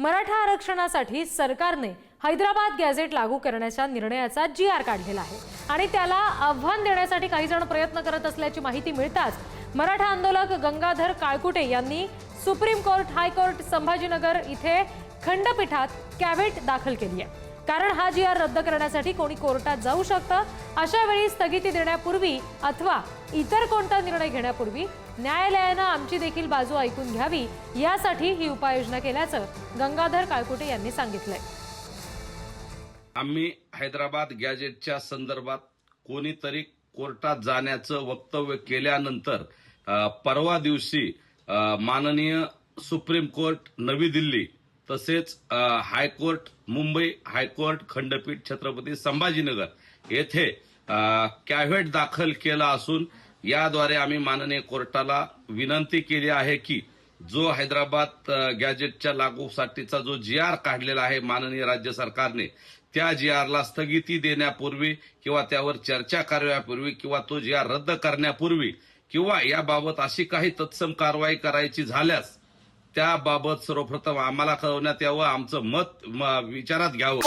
मराठा आरक्षणासाठी सरकारने हैदराबाद गॅझेट लागू करण्याच्या निर्णयाचा जी आर काढलेला आहे. आणि त्याला आव्हान देण्यासाठी काही जण प्रयत्न करत असल्याची माहिती मिळताच मराठा आंदोलक गंगाधर काळकुटे यांनी सुप्रीम कोर्ट हायकोर्ट संभाजीनगर इथे खंडपीठात कॅव्हेट दाखल केली आहे. कारण हा जी आर रद्द करण्यासाठी कोणी कोर्टात जाऊ शकतं अशा वेळी स्थगिती देण्यापूर्वी अथवा इतर कोणता निर्णय घेण्यापूर्वी न्यायालयानं आमची देखील बाजू ऐकून घ्यावी यासाठी ही उपाययोजना केल्याचं गंगाधर काळकुटे यांनी सांगितलंय. आम्ही हैदराबाद गॅजेटच्या संदर्भात कोणीतरी कोर्टात जाण्याचं वक्तव्य केल्यानंतर परवा दिवशी माननीय सुप्रीम कोर्ट नवी दिल्ली तसेच हायकोर्ट मुंबई हायकोर्ट खंडपीठ छत्रपती संभाजीनगर येथे कॅव्हेट दाखल केला असून याद्वारे आम्ही माननीय कोर्टाला विनंती केली आहे की जो हैदराबाद गॅजेटच्या लागूसाठीचा जो जी आर काढलेला आहे माननीय राज्य सरकारने त्या जी आरला स्थगिती देण्यापूर्वी किंवा त्यावर चर्चा करण्यापूर्वी किंवा तो जी आर रद्द करण्यापूर्वी किंवा याबाबत अशी काही तत्सम कारवाई करायची झाल्यास त्याबाबत सर्वप्रथम आम्हाला कळवण्यात यावं आमचं मत विचारात घ्यावं.